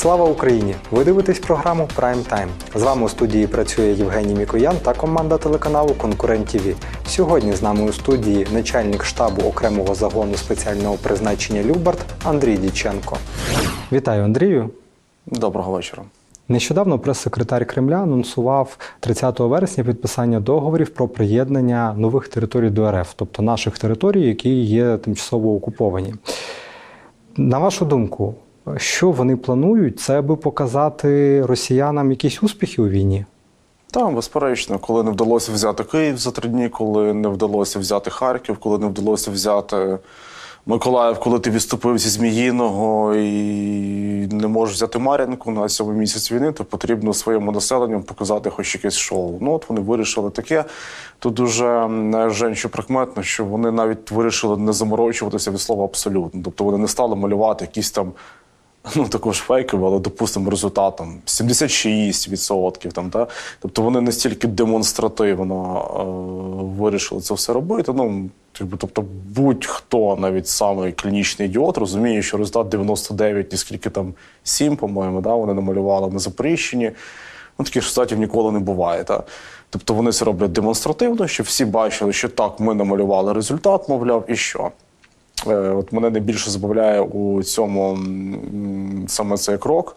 Слава Україні! Ви дивитесь програму Prime Time. З вами у студії працює Євгеній Мікоян та команда телеканалу Конкурент ТВ. Сьогодні з нами у студії начальник штабу окремого загону спеціального призначення Любард Андрій Діченко. Вітаю, Андрію. Доброго вечора. Нещодавно прес-секретар Кремля анонсував 30 вересня підписання договорів про приєднання нових територій до РФ, тобто наших територій, які є тимчасово окуповані. На вашу думку, що вони планують? Це аби показати росіянам якісь успіхи у війні? Так, безперечно, коли не вдалося взяти Київ за три дні, коли не вдалося взяти Харків, коли не вдалося взяти Миколаїв, коли ти відступив зі Зміїного і не можеш взяти Мар'їнку на сьомий місяць війни, то потрібно своєму населенню показати хоч якесь шоу. Ну от вони вирішили таке. Тут дуже м, женщо прикметно, що вони навіть вирішили не заморочуватися від слова абсолютно. Тобто вони не стали малювати якісь там ну також фейкові, але допустимо результат там 76%. Там, та? Тобто вони настільки демонстративно е, вирішили це все робити. Ну, якби, тобто, будь-хто, навіть самий клінічний ідіот, розуміє, що результат 99, ні скільки там 7, по-моєму, да, вони намалювали на Запоріжчині. Ну, таких результатів ніколи не буває. Та? Тобто вони це роблять демонстративно, щоб всі бачили, що так, ми намалювали результат, мовляв, і що. Е, От мене найбільше забавляє у цьому саме цей крок.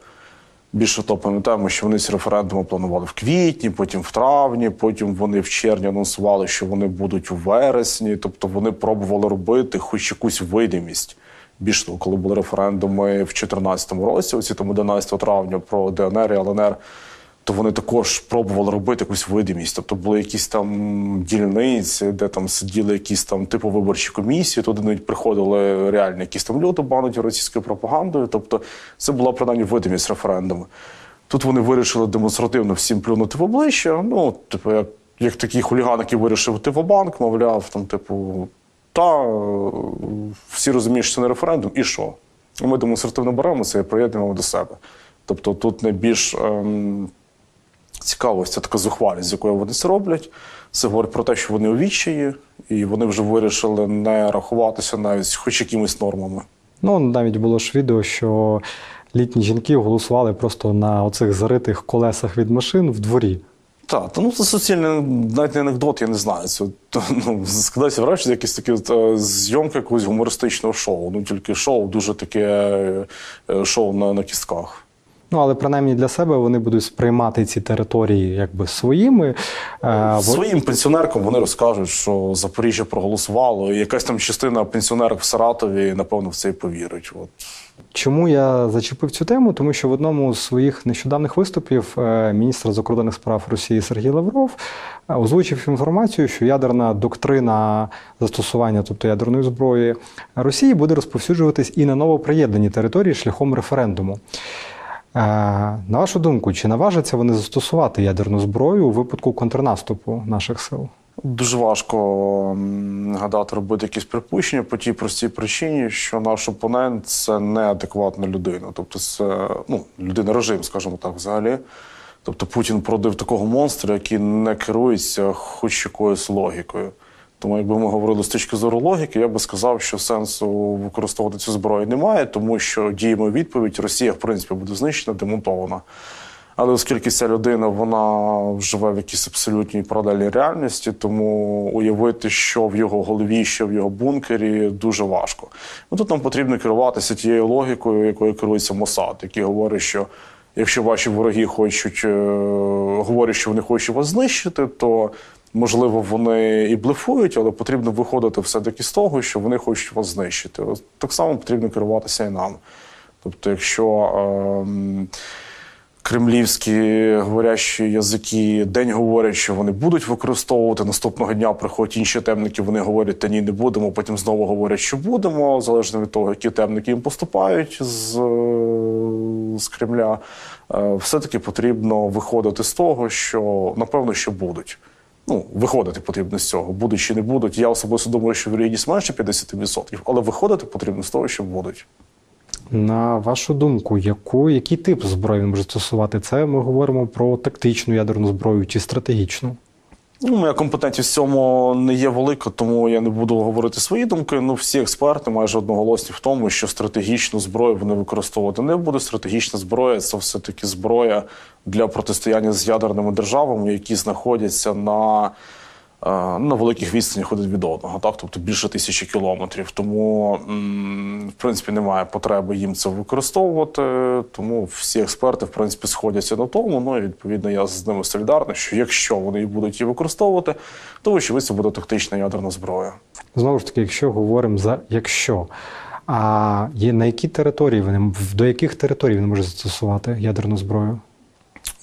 Більше того, пам'ятаємо, що вони ці референдуми планували в квітні, потім в травні, потім вони в червні анонсували, що вони будуть у вересні. Тобто вони пробували робити хоч якусь видимість. Більше того, коли були референдуми в 2014 році, оці там 11 травня про ДНР і ЛНР, то вони також пробували робити якусь видимість. Тобто були якісь там дільниці, де там сиділи якісь там типу виборчі комісії, туди навіть приходили реально якісь там люди бануті російською пропагандою. Тобто це була принаймні видимість референдуму. Тут вони вирішили демонстративно всім плюнути в обличчя. Ну, типу, як, як такий хуліган, який вирішив йти в банк, мовляв, там, типу, та всі розуміють, що це не референдум, і що? Ми демонстративно беремо це і приєднуємо до себе. Тобто тут найбільш ем, цікаво, ось така зухвалість, з якою вони це роблять. Це говорить про те, що вони у відчаї, і вони вже вирішили не рахуватися навіть хоч якимись нормами. Ну, навіть було ж відео, що літні жінки голосували просто на оцих заритих колесах від машин в дворі. Так, та ну це суцільний навіть не анекдот, я не знаю. Це ну, складається враження, якісь такі е, зйомки якогось гумористичного шоу. Ну тільки шоу дуже таке е, шоу на, на кістках. Ну, але принаймні для себе вони будуть сприймати ці території якби своїми. Е, Своїм пенсіонеркам вони розкажуть, що Запоріжжя проголосувало, і якась там частина пенсіонерок в Саратові, напевно, в це і повірить. От. Чому я зачепив цю тему? Тому що в одному з своїх нещодавних виступів е, міністр закордонних справ Росії Сергій Лавров е, озвучив інформацію, що ядерна доктрина застосування, тобто ядерної зброї Росії, буде розповсюджуватись і на новоприєднані території шляхом референдуму. На вашу думку, чи наважаться вони застосувати ядерну зброю у випадку контрнаступу наших сил? Дуже важко гадати, робити якісь припущення по тій простій причині, що наш опонент це неадекватна людина. Тобто, це ну, людина режим, скажімо так, взагалі. Тобто Путін породив такого монстра, який не керується хоч якоюсь логікою. Тому, якби ми говорили з точки зору логіки, я би сказав, що сенсу використовувати цю зброю немає, тому що діємо відповідь, Росія, в принципі, буде знищена, демонтована. Але оскільки ця людина вона живе в якійсь абсолютній паралельній реальності, тому уявити, що в його голові, що в його бункері, дуже важко. Ну тут нам потрібно керуватися тією логікою, якою керується Мосад, який говорить, що якщо ваші вороги хочуть е, говорять, що вони хочуть вас знищити, то можливо вони і блефують, але потрібно виходити все-таки з того, що вони хочуть вас знищити. Так само потрібно керуватися і нам. Тобто, якщо. ем, кремлівські говорящі язики день говорять, що вони будуть використовувати. Наступного дня приходять інші темники. Вони говорять, та ні, не будемо. Потім знову говорять, що будемо, залежно від того, які темники їм поступають з, е, з Кремля. Е, Все-таки потрібно виходити з того, що напевно що будуть. Ну, виходити потрібно з цього. Будуть чи не будуть. Я особисто думаю, що вірогідність менше 50%, але виходити потрібно з того, що будуть. На вашу думку, яку, який тип зброї він може стосувати? Це ми говоримо про тактичну ядерну зброю чи стратегічну? Ну, моя компетентність в цьому не є велика, тому я не буду говорити свої думки. Ну, всі експерти майже одноголосні в тому, що стратегічну зброю вони використовувати не будуть. Стратегічна зброя це все-таки зброя для протистояння з ядерними державами, які знаходяться на, на великих відстанях один від одного, так? тобто більше тисячі кілометрів. Тому, в принципі, немає потреби їм це використовувати. Тому всі експерти, в принципі, сходяться на тому. Ну і відповідно я з ними солідарний, що якщо вони будуть її використовувати, то вочевидь це буде тактична ядерна зброя. Знову ж таки, якщо говоримо за якщо, а є на які території вони до яких територій вони можуть застосувати ядерну зброю?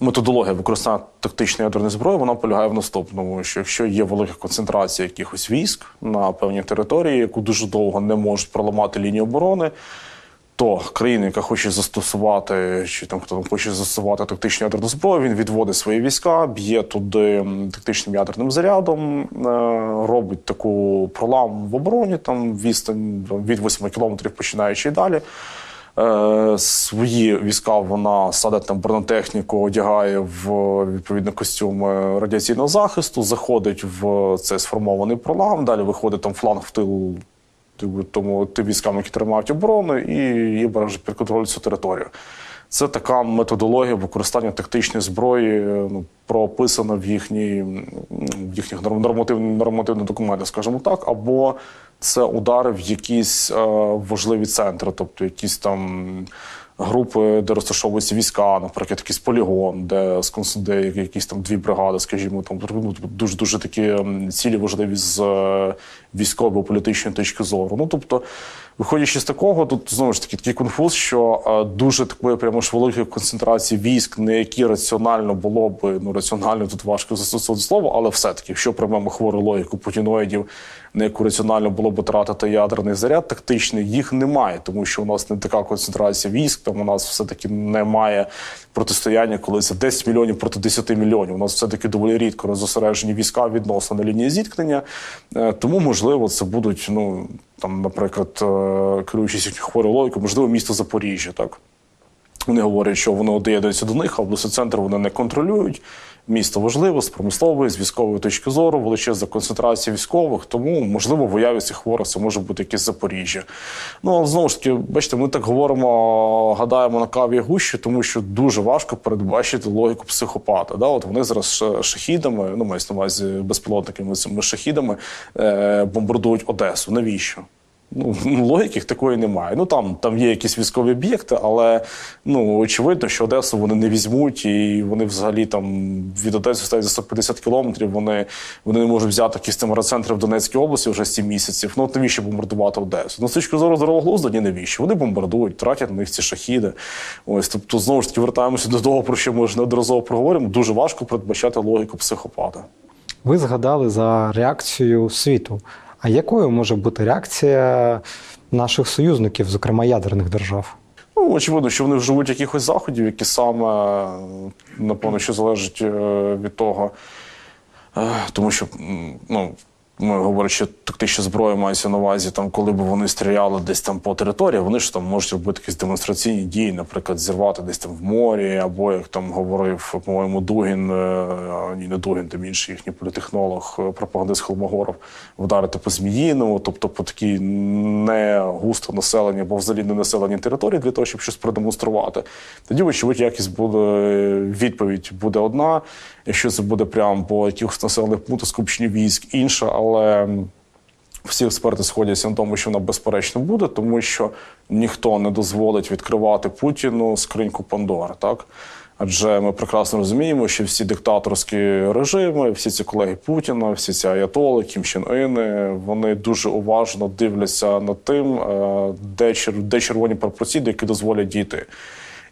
Методологія використання тактичної ядерної зброї вона полягає в наступному: що якщо є велика концентрація якихось військ на певній території, яку дуже довго не можуть проламати лінію оборони, то країна, яка хоче застосувати, чи там хто там хоче застосувати тактичну ядерну зброю, він відводить свої війська, б'є туди тактичним ядерним зарядом, е, робить таку проламу в обороні, там відстань від 8 кілометрів починаючи і далі. Е, свої війська вона садить там бронетехніку, одягає в відповідно костюм радіаційного захисту, заходить в цей сформований пролам, далі виходить там фланг в тил типу, тому тим військам, які тримають оборону, і, і береже під контроль цю територію. Це така методологія використання тактичної зброї, ну, прописана в, їхній, в їхніх нормативних, нормативних документах, скажімо так, або це удари в якісь е, важливі центри, тобто якісь там групи, де розташовуються війська, наприклад, якийсь полігон, де де якісь там дві бригади, скажімо, там ну, дуже дуже такі цілі важливі з е, військової політичної точки зору. Ну тобто, виходячи з такого, тут знову ж таки такий конфуз, що е, дуже такої прямо ж великої концентрації військ, не які раціонально було би ну раціонально тут важко застосувати слово, але все-таки, якщо приймемо хвору логіку путіноїдів, на яку раціонально було б тратити ядерний заряд тактичний, їх немає, тому що у нас не така концентрація військ, там у нас все-таки немає протистояння, коли це 10 мільйонів проти 10 мільйонів. У нас все-таки доволі рідко розосереджені війська відносно на лінії зіткнення. Е, Тому, можливо, це будуть, ну там, наприклад, е, керуючись хворою логікою, можливо, місто Запоріжжя, так. Вони говорять, що воно доєднується до них, а обласний центр вони не контролюють. Місто важливе з промислової, з військової точки зору, величезна концентрація військових, тому можливо в уяві цих хворих це може бути якесь Запоріжжя. Ну знову ж таки, бачите, ми так говоримо, гадаємо на каві гущі, тому що дуже важко передбачити логіку психопата. Да? От вони зараз шахідами, ну мається на увазі безпілотниками цими шахідами е, бомбардують Одесу. Навіщо? Ну, логіки такої немає. Ну там, там є якісь військові об'єкти, але ну очевидно, що Одесу вони не візьмуть, і вони взагалі там від Одеси стоять за 150 кілометрів. Вони, вони не можуть взяти якісь там в Донецькій області вже 7 місяців. Ну от навіщо бомбардувати Одесу? Ну з точки зору здорового глузду, ні, навіщо? Вони бомбардують, тратять на них ці шахіди. Ось тобто, знову ж таки, вертаємося до того, про що ми вже неодноразово проговоримо. Дуже важко передбачати логіку психопата. Ви згадали за реакцію світу. А якою може бути реакція наших союзників, зокрема ядерних держав? Ну, очевидно, що вони вживуть якихось заходів, які саме, напевно, що залежить е, від того, е, тому що, ну, ми говоримо, що тактична зброя мається на увазі, там, коли б вони стріляли десь там по території, вони ж там можуть робити якісь демонстраційні дії, наприклад, зірвати десь там в морі, або як там говорив, по-моєму, Дугін, е, а, ні, не Дугін, тим інший їхній політехнолог, е, пропагандист Холмогоров, вдарити по Зміїному, тобто по такій не густо населеній або взагалі не населеній території для того, щоб щось продемонструвати. Тоді, вочевидь, якість буде відповідь буде одна. Якщо це буде прямо по якихось населених пунктах скупченні військ, інша, але всі експерти сходяться на тому, що вона безперечно буде, тому що ніхто не дозволить відкривати Путіну скриньку Пандори, так? Адже ми прекрасно розуміємо, що всі диктаторські режими, всі ці колеги Путіна, всі ці аятоли, Кім Чен Іни, вони дуже уважно дивляться над тим, е, де, чер- червоні пропорції, які дозволять дійти.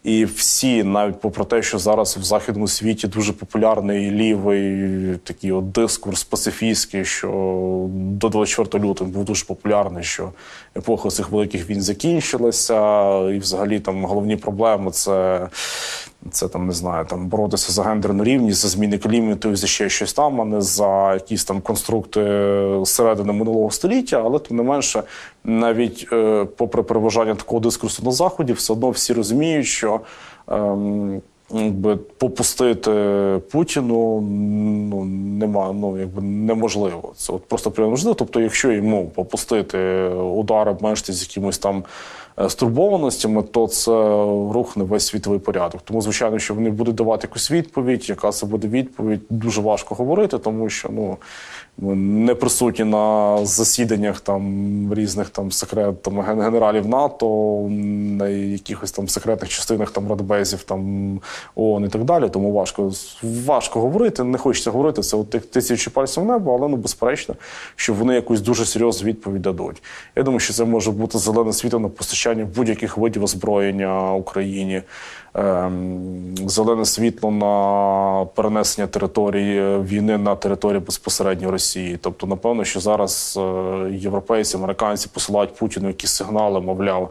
І всі, навіть попри те, що зараз в західному світі дуже популярний лівий такий от дискурс пацифістський, що до 24 лютого був дуже популярний, що епоха цих великих війн закінчилася, і взагалі там головні проблеми це. Це там не знаю, там боротися за гендерну рівність, за зміни клімату і за ще щось там, а не за якісь там конструкти середини минулого століття. Але тим не менше, навіть е, попри переважання такого дискурсу на заході, все одно всі розуміють, що ем, якби, попустити Путіну ну, нема, ну, якби, неможливо. Це от просто прямо можливо. Тобто, якщо йому попустити удар, обмежити з якимось там стурбованостями, то це рухне весь світовий порядок. Тому, звичайно, що вони будуть давати якусь відповідь. Яка це буде відповідь, дуже важко говорити, тому що ну не присутні на засіданнях там різних там секрет там генералів НАТО, на якихось там секретних частинах там радбезів там ООН і так далі. Тому важко важко говорити. Не хочеться говорити. Це от тисячі пальців небо, але ну безперечно, що вони якусь дуже серйозну відповідь дадуть. Я думаю, що це може бути зелене світло на постачання будь-яких видів озброєння Україні. Ем, Зелене світло на перенесення території війни на територію безпосередньо Росії. Тобто, напевно, що зараз е, європейці, американці посилають Путіну якісь сигнали, мовляв,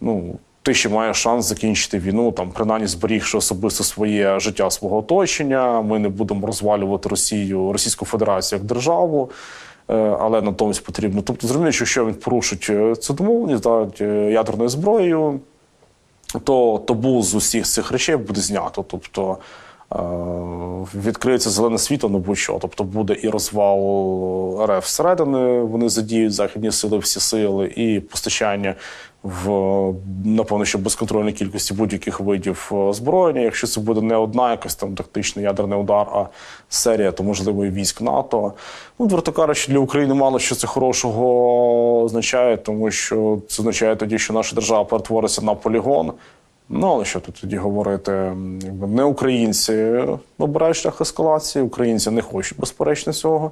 ну. Ти ще маєш шанс закінчити війну, там принаймні зберігши особисто своє життя свого оточення. Ми не будемо розвалювати Росію, Російську Федерацію як державу, е, але натомість потрібно. Тобто, зрозуміло, що якщо він порушить е, цю домовленість е, ядерною зброєю, то табу з усіх цих речей буде знято. Тобто відкриється зелене світло на будь-що. Тобто буде і розвал РФ всередини, вони задіють західні сили, всі сили, і постачання в напевно, що безконтрольній кількості будь-яких видів е, озброєння. Якщо це буде не одна якась там тактичний ядерний удар, а серія, то можливо і військ НАТО. Ну, твердо кажучи, для України мало що це хорошого означає, тому що це означає тоді, що наша держава перетвориться на полігон. Ну, але що тут тоді говорити? Не українці обирають шлях ескалації, українці не хочуть, безперечно, цього.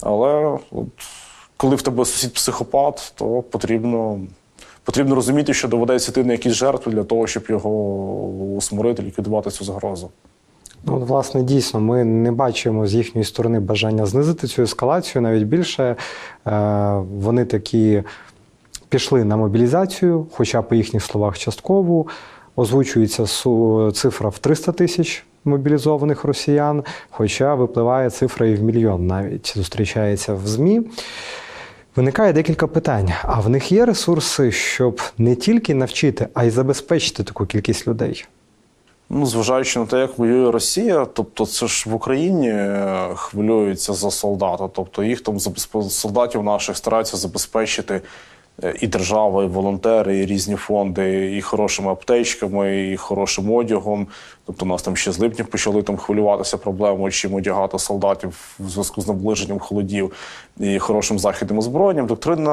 Але от, коли в тебе сусід психопат, то потрібно, потрібно розуміти, що доведеться йти на якісь жертви для того, щоб його усмирити, ліквідувати цю загрозу. Ну, от, власне, дійсно, ми не бачимо з їхньої сторони бажання знизити цю ескалацію. Навіть більше е, вони такі пішли на мобілізацію, хоча по їхніх словах частково. Озвучується цифра в 300 тисяч мобілізованих росіян, хоча випливає цифра і в мільйон навіть зустрічається в ЗМІ. Виникає декілька питань. А в них є ресурси, щоб не тільки навчити, а й забезпечити таку кількість людей? Ну, зважаючи на те, як воює Росія, тобто це ж в Україні е, хвилюються за солдата. Тобто їх там солдатів наших стараються забезпечити і держава, і волонтери, і різні фонди, і хорошими аптечками, і хорошим одягом. Тобто, нас там ще з липня почали там хвилюватися проблемою, чим одягати солдатів в зв'язку з наближенням холодів і хорошим західним озброєнням. Доктрина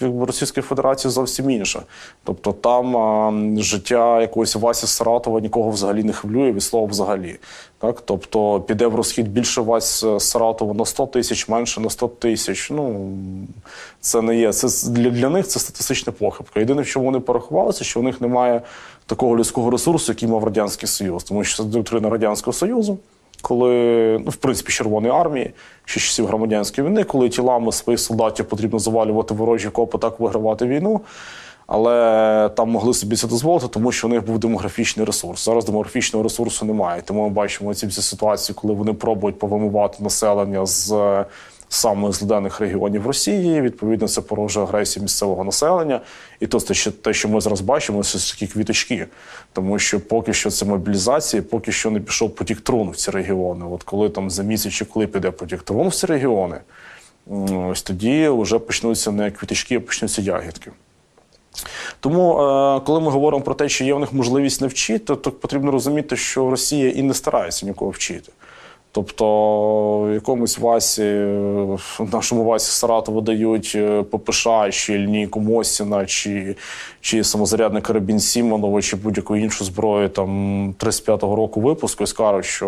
Російської Федерації зовсім інша. Тобто там а, життя якогось Васі Саратова нікого взагалі не хвилює від слова взагалі. Так? Тобто піде в розхід більше Вась Саратова на 100 тисяч, менше на 100 тисяч. Ну це не є. Це для, для них це статистична похибка. Єдине, в чому вони порахувалися, що у них немає такого людського ресурсу, який мав Радянський Союз, тому що це доктрина Радянського Союзу коли, ну, в принципі, Червоної армії, ще часів громадянської війни, коли тілами своїх солдатів потрібно завалювати ворожі копи, так вигравати війну. Але там могли собі це дозволити, тому що у них був демографічний ресурс. Зараз демографічного ресурсу немає. Тому ми бачимо ці всі ситуації, коли вони пробують повимувати населення з саме з регіонів Росії. Відповідно, це порожує агресію місцевого населення. І то те, що ми зараз бачимо, це такі квіточки. Тому що поки що це мобілізація, поки що не пішов потік труну в ці регіони. От коли там за місяць чи коли піде потік труну в ці регіони, ось тоді вже почнуться не квіточки, а почнуться ягідки. Тому, е, коли ми говоримо про те, що є в них можливість навчити, то потрібно розуміти, що Росія і не старається нікого вчити. Тобто якомусь Васі, е, нашому Васі Саратову дають е, ППШ, чи лінійку Мосіна, чи, чи самозарядний карабін Сімонова, чи будь-яку іншу зброю там 35-го року випуску і скажуть, що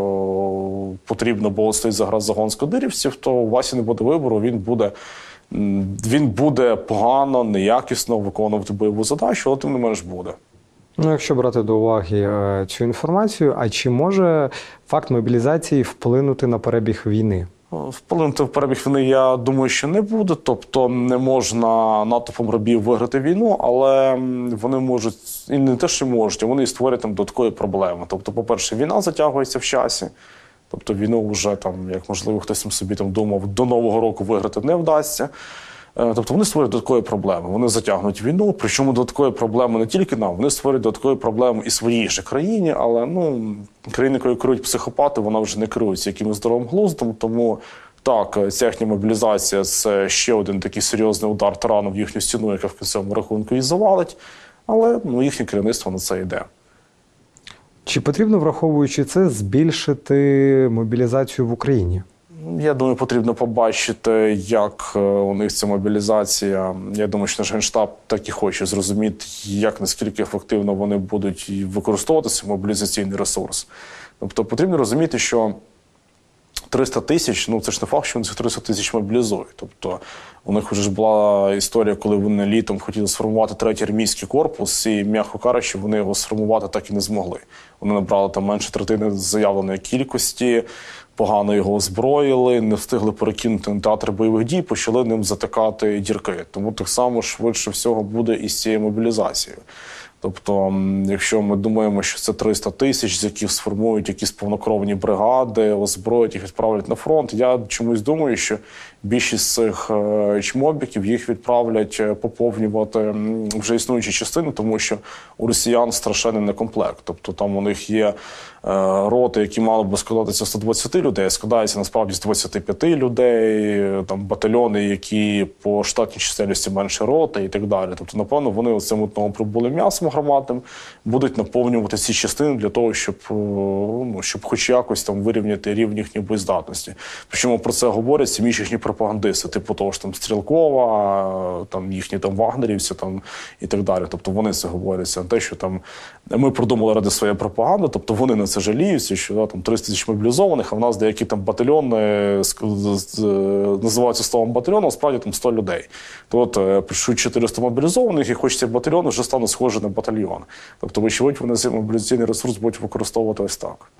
потрібно, бо стоїть заграз загон скадирівців, то у Васі не буде вибору, він буде. Він буде погано, неякісно виконувати бойову задачу, але тим не менш буде. Ну, якщо брати до уваги е, цю інформацію, а чи може факт мобілізації вплинути на перебіг війни? Вплинути в перебіг війни, я думаю, що не буде. Тобто не можна натовпом рабів виграти війну, але вони можуть і не те, що можуть, а вони і створять там додаткові проблеми. Тобто, по-перше, війна затягується в часі. Тобто війну вже там, як можливо, хтось собі там думав, до Нового року виграти не вдасться. Е, Тобто вони створюють додаткові проблеми. Вони затягнуть війну. Причому додаткові проблеми не тільки нам, вони створюють додаткові проблеми і своїй же країні. Але ну країни, якою керують психопати, вона вже не керується якимось здоровим глуздом. Тому так, е, ця їхня мобілізація це ще один такий серйозний удар тарану в їхню стіну, яка в кінцевому рахунку і завалить. Але ну їхнє керівництво на це йде. Чи потрібно, враховуючи це, збільшити мобілізацію в Україні? Я думаю, потрібно побачити, як е, у них ця мобілізація. Я думаю, що наш генштаб так і хоче зрозуміти, як наскільки ефективно вони будуть використовувати цей мобілізаційний ресурс. Тобто потрібно розуміти, що 300 тисяч, ну це ж не факт, що вони цих 300 тисяч мобілізують. Тобто у них вже ж була історія, коли вони літом хотіли сформувати третій армійський корпус, і, м'яко кажучи, вони його сформувати так і не змогли. Вони набрали там менше третини заявленої кількості, погано його озброїли, не встигли перекинути на театр бойових дій, почали ним затикати дірки. Тому так само швидше всього буде і з цією мобілізацією. Тобто, якщо ми думаємо, що це 300 тисяч, з яких сформують якісь повнокровні бригади, озброять їх відправлять на фронт. Я чомусь думаю, що більшість цих е, чмобіків їх відправлять е, поповнювати вже існуючі частини, тому що у росіян страшенний некомплект. Тобто там у них є е, роти, які мали би складатися з 120 людей, а складаються насправді з 25 людей, там батальйони, які по штатній чисельності менше роти і так далі. Тобто, напевно, вони у цим одного прибулим м'ясом громадним будуть наповнювати ці частини для того, щоб, е, ну, щоб хоч якось там вирівняти рівень їхньої боєздатності. Причому про це говорять самі їхні пропагандисти, типу того ж там Стрілкова, там їхні там вагнерівці там і так далі. Тобто вони це говорять. Це не те, що там ми продумали ради своєї пропаганди, тобто вони на це жаліються, що да, там 300 тисяч мобілізованих, а в нас деякі там батальйони називаються словом батальйону, а справді там 100 людей. То от е, пишуть 400 мобілізованих, і хоч цей батальйон вже стане схожий на батальйон. Тобто, вочевидь, вони цей мобілізаційний ресурс будуть використовувати ось так.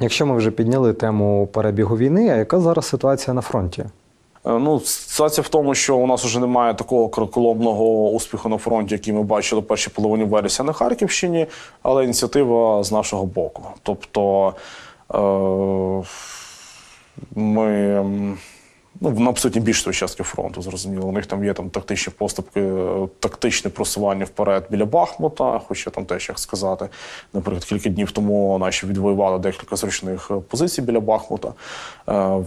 Якщо ми вже підняли тему перебігу війни, а яка зараз ситуація на фронті? Е, Ну, ситуація в тому, що у нас вже немає такого кроколомного успіху на фронті, який ми бачили в першій половині вересня на Харківщині, але ініціатива з нашого боку. Тобто е- ми. Ну, на абсолютно більшості участків фронту, зрозуміло. У них там є там тактичні поступки, е, тактичне просування вперед біля Бахмута, хоча там теж як сказати. Наприклад, кілька днів тому наші відвоювали декілька зручних е, позицій біля Бахмута. Е,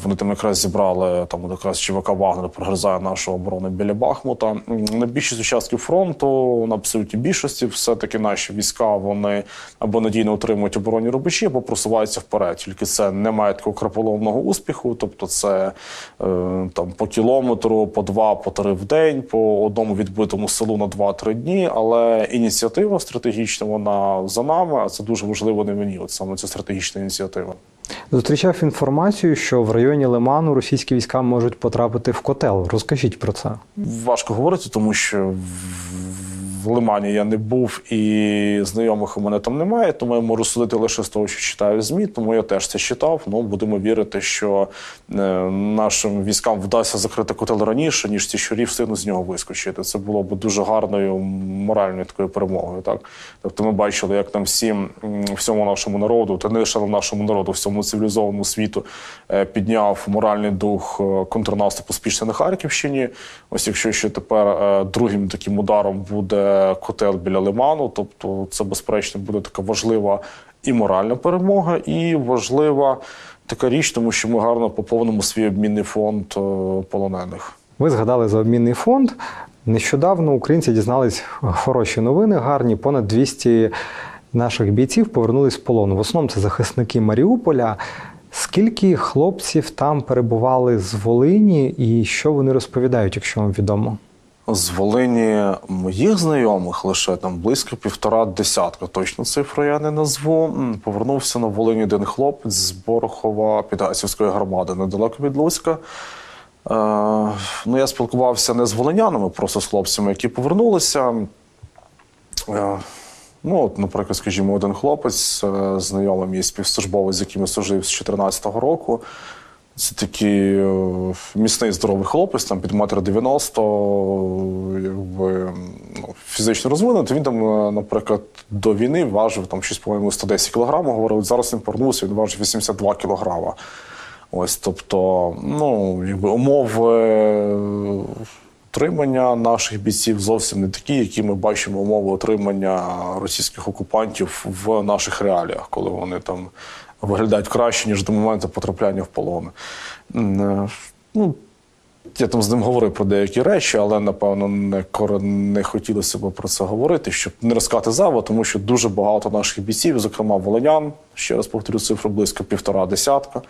Вони там якраз зібрали там якраз ЧВК Вагнер прогризає нашу оборону біля Бахмута. На більшість участків фронту, на абсолютній більшості, все-таки наші війська вони або надійно утримують оборонні рубежі, або просуваються вперед. Тільки це не має такого краполомного успіху. Тобто, це там по кілометру, по два, по три в день, по одному відбитому селу на 2-3 дні. Але ініціатива стратегічна вона за нами, а це дуже важливо не мені. От саме ця стратегічна ініціатива. Зустрічав інформацію, що в районі Лиману російські війська можуть потрапити в котел. Розкажіть про це. Важко говорити, тому що в- Лимані я не був і знайомих у мене там немає, тому я можу судити лише з того, що читаю ЗМІ, тому я теж це читав. Ну будемо вірити, що е, нашим військам вдасться закрити котел раніше, ніж ці щурі встигнуть з нього вискочити. Це було б дуже гарною моральною такою перемогою. Так, тобто, ми бачили, як там всім всьому нашому народу, та не лише нашому народу, всьому цивілізованому світу е, підняв моральний дух е, контрнаступу успішно на Харківщині. Ось якщо ще тепер другим таким ударом буде котел біля Лиману, тобто це безперечно буде така важлива і моральна перемога, і важлива така річ, тому що ми гарно поповнимо свій обмінний фонд е, полонених. Ви згадали за обмінний фонд. Нещодавно українці дізнались хороші новини, гарні. Понад 200 наших бійців повернулись з полону. В основному це захисники Маріуполя. Скільки хлопців там перебували з Волині, і що вони розповідають, якщо вам відомо? З Волині моїх знайомих лише там близько півтора десятка. Точно цифру я не назву. Повернувся на Волині один хлопець з Борохова Підгасівської громади, недалеко від Луцька. Е, ну, я спілкувався не з волинянами, просто з хлопцями, які повернулися. Е, ну, от, наприклад, скажімо, один хлопець, е, знайомий мій співслужбовець, з яким я служив з 2014 року. Це такий е, міцний здоровий хлопець, там під метр 90, якби ну, фізично розвинутий. Він там, е, наприклад, до війни важив там щось, по-моєму, 110 кілограмів. Говорив, зараз він повернувся, він важив 82 кілограма. Ось, тобто, ну, якби умови утримання наших бійців зовсім не такі, які ми бачимо умови утримання російських окупантів в наших реаліях, коли вони там виглядають краще, ніж до моменту потрапляння в полон. М, е, Ну, я там з ним говорив про деякі речі, але напевно не не хотілося б про це говорити, щоб не розкати зава, тому що дуже багато наших бійців, зокрема волинян, ще раз повторю цифру близько півтора десятка.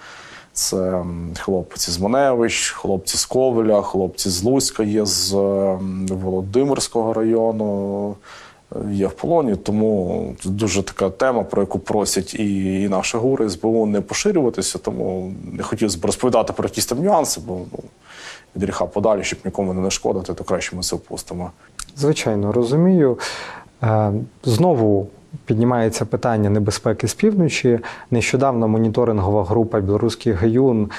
Це хлопці з Маневич, хлопці з Ковеля, хлопці з Луцька є з Володимирського району. Є в полоні, тому це дуже така тема, про яку просять і, і наші гури СБУ не поширюватися. Тому не хотілося б розповідати про якісь там нюанси, бо ну, від гріха подалі, щоб нікому не нашкодити, то краще ми це впустимо. Звичайно, розумію. Е, Знову піднімається питання небезпеки з півночі. Нещодавно моніторингова група білоруський гаюн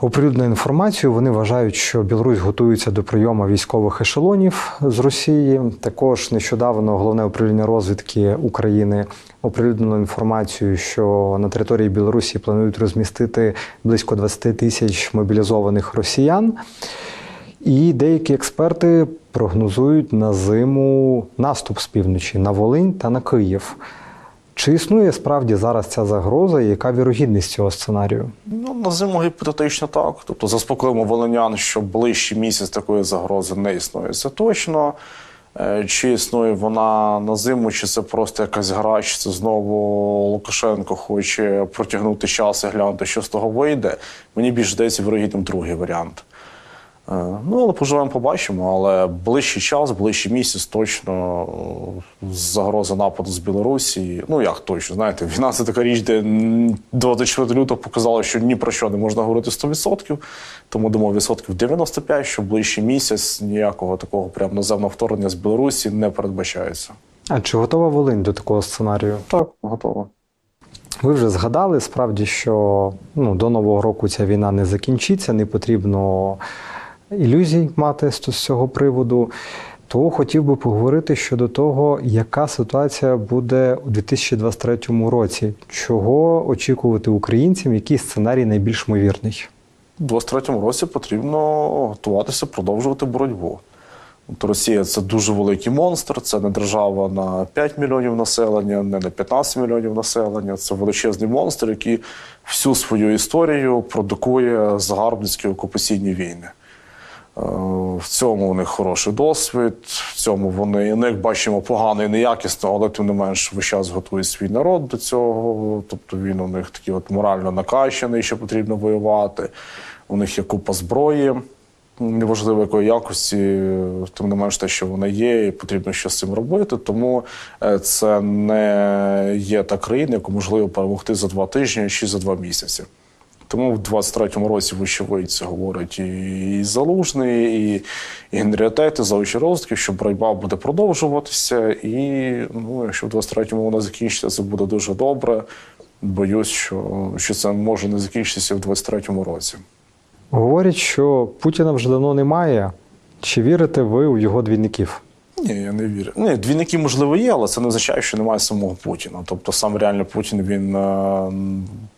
оприлюднила інформацію. Вони вважають, що Білорусь готується до прийому військових ешелонів з Росії. Також нещодавно головне управління розвідки України оприлюднило інформацію, що на території Білорусі планують розмістити близько 20 тисяч мобілізованих росіян. І деякі експерти прогнозують на зиму наступ з півночі на Волинь та на Київ. Чи існує справді зараз ця загроза і яка вірогідність цього сценарію? Ну, на зиму гіпотетично так. Тобто заспокоїмо волинян, що ближчий місяць такої загрози не існує. Це точно. Е, Чи існує вона на зиму, чи це просто якась гра, чи це знову Лукашенко хоче протягнути час і глянути, що з того вийде. Мені більш здається вірогідним другий варіант. Е, Ну, але поживемо, побачимо. Але ближчий час, ближчий місяць точно е, загроза нападу з Білорусі. Ну як точно, знаєте, війна це така річ, де 24 лютого показало, що ні про що не можна говорити 100%, тому думаю, відсотків 95, що ближчий місяць ніякого такого прям наземного вторгнення з Білорусі не передбачається. А чи готова Волинь до такого сценарію? Так, готово. Ви вже згадали справді, що ну, до Нового року ця війна не закінчиться, не потрібно ілюзій мати з цього приводу. То хотів би поговорити щодо того, яка ситуація буде у 2023 році, чого очікувати українцям, який сценарій найбільш ймовірний. У 23-му році потрібно готуватися, продовжувати боротьбу. От Росія це дуже великий монстр, це не держава на 5 мільйонів населення, не на 15 мільйонів населення. Це величезний монстр, який всю свою історію продукує загарбницькі окупаційні війни. Е, В цьому у них хороший досвід, в цьому вони, ну, як бачимо, погано і неякісно, але тим не менш весь час готують свій народ до цього. Тобто він у них такий от морально накачаний, що потрібно воювати. У них є купа зброї, неважливо якої якості, тим не менш те, що вона є, і потрібно щось з цим робити. Тому е, це не є та країна, яку можливо перемогти за два тижні чи за два місяці. Тому в 23-му році вочевидь це говорить і, Залужний, і, і Генріатет, і заочі розвитки, що боротьба буде продовжуватися. І ну, якщо в 23-му вона закінчиться, це буде дуже добре. Боюсь, що, що це може не закінчитися в 23-му році. Говорять, що Путіна вже давно немає. Чи вірите ви у його двійників? Ні, я не вірю. Ні, двійники, можливо, є, але це не означає, що немає самого Путіна. Тобто, сам реально Путін він е,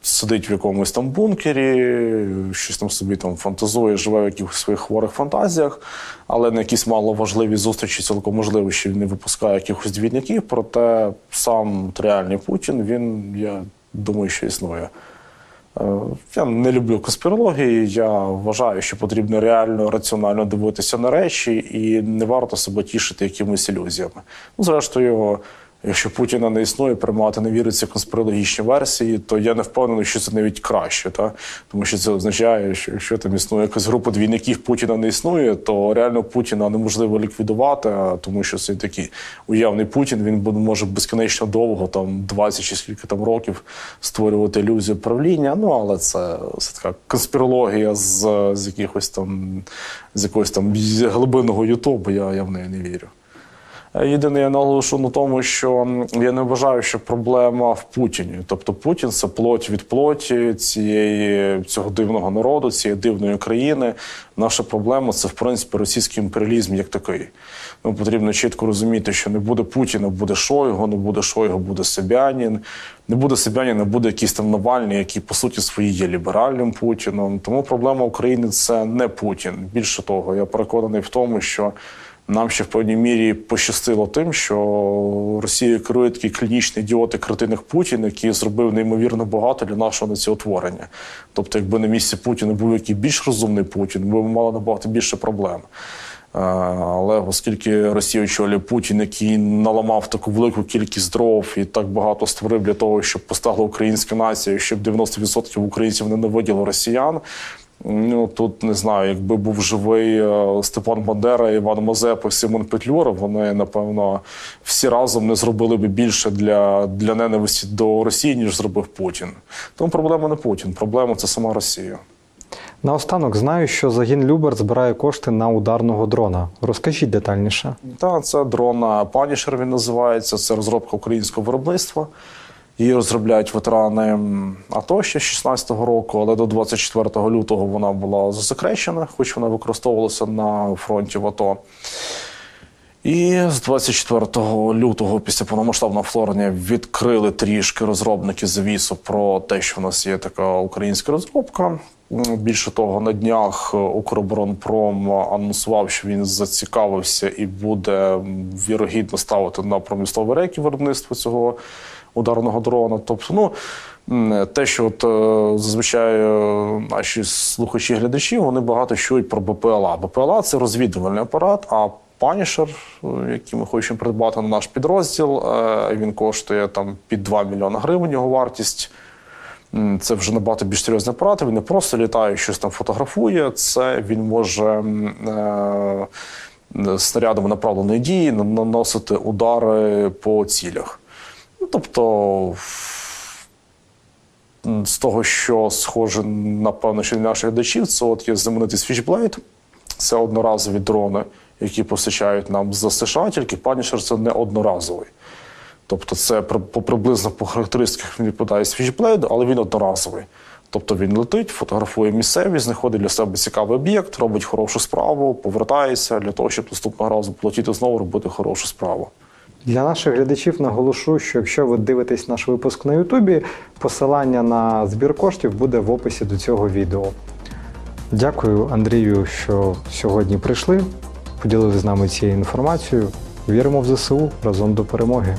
сидить в якомусь там бункері, щось там собі там фантазує, живе в якихось своїх хворих фантазіях, але на якісь маловажливі зустрічі цілком можливо, що він не випускає якихось двійників. Проте сам реальний Путін, він, я думаю, що існує. Е, Я не люблю конспірології. Я вважаю, що потрібно реально раціонально дивитися на речі, і не варто себе тішити якимись ілюзіями. Ну, зрештою, якщо Путіна не існує, приймати не віриться конспірологічні версії, то я не впевнений, що це навіть краще, та? тому що це означає, що якщо там існує якась група двійників, Путіна не існує, то реально Путіна неможливо ліквідувати, тому що це такий уявний Путін. Він може безкінечно довго, там 20 чи скільки там років, створювати ілюзію правління. Ну але це, це така конспірологія з, з якихось там з якогось там глибинного Ютубу. Я, я в неї не вірю. Єдине, я наголошу на тому, що я не вважаю, що проблема в Путіні. Тобто Путін це плоть від плоті цієї цього дивного народу, цієї дивної країни. Наша проблема це в принципі російський імперіалізм як такий. Ну потрібно чітко розуміти, що не буде Путіна, буде Шойгу, не буде Шойгу, буде Собянін. Не буде Собянін, буде якийсь там Навальний, який по суті свої є ліберальним Путіном. Тому проблема України це не Путін. Більше того, я переконаний в тому, що нам ще в певній мірі пощастило тим, що Росією керує такий клінічний ідіот і кретин, Путін, який зробив неймовірно багато для нашого націотворення. Тобто, якби на місці Путіна був який більш розумний Путін, ми б мали набагато більше проблем. Е, Але оскільки Росія очолює Путін, який наламав таку велику кількість дров і так багато створив для того, щоб постала українська нація, щоб 90% українців ненавиділи росіян. Ну тут не знаю, якби був живий е, Степан Бандера, Іван Мазепа, Симон Петлюра, вони напевно всі разом не зробили би більше для, для ненависті до Росії, ніж зробив Путін. Тому проблема не Путін, проблема це сама Росія. Наостанок знаю, що загін Люберт збирає кошти на ударного дрона. Розкажіть детальніше. Та це дрон Punisher, він називається. Це розробка українського виробництва. Її розробляють ветерани АТО ще 16-го року, але до 24 лютого вона була засекречена, хоч вона використовувалася на фронті в АТО. І з 24 лютого, після повномасштабного вторгнення, відкрили трішки розробники завісу про те, що в нас є така українська розробка. Більше того, на днях Укроборонпром анонсував, що він зацікавився і буде вірогідно ставити на промислові рейки виробництво цього ударного дрона. Тобто, ну те, що от е, зазвичай е, наші слухачі глядачі, вони багато чують про БПЛА. БПЛА це розвідувальний апарат. а Панішер, який ми хочемо придбати на наш підрозділ, е, він коштує там під 2 мільйони гривень його вартість. Це вже набагато більш серйозний апарат. Він не просто літає, щось там фотографує. Це він може е, снарядами направленої дії наносити удари по цілях. Ну, тобто, з того, що схоже, напевно, що для наших глядачів, це от є знаменитий Switchblade. Це одноразові дрони, які постачають нам з США, тільки Punisher це не одноразовий. Тобто, це приблизно по характеристиках він відповідає Switchblade, але він одноразовий. Тобто він летить, фотографує місцевість, знаходить для себе цікавий об'єкт, робить хорошу справу, повертається для того, щоб наступного разу полетіти знову робити хорошу справу. Для наших глядачів наголошу, що якщо ви дивитесь наш випуск на Ютубі, посилання на збір коштів буде в описі до цього відео. Дякую, Андрію, що сьогодні прийшли, поділили з нами цією інформацією. Віримо в ЗСУ разом до перемоги.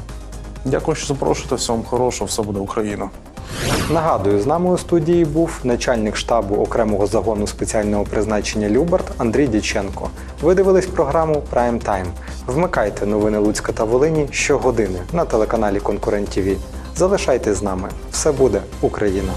Дякую, що запрошуєте. Всього хорошого, все буде Україна. Нагадую, з нами у студії був начальник штабу окремого загону спеціального призначення Любарт Андрій Діченко. Ви дивились програму Прайм Тайм. Вмикайте новини Луцька та Волині щогодини на телеканалі Конкурент ТВ. Залишайтесь з нами. Все буде Україна!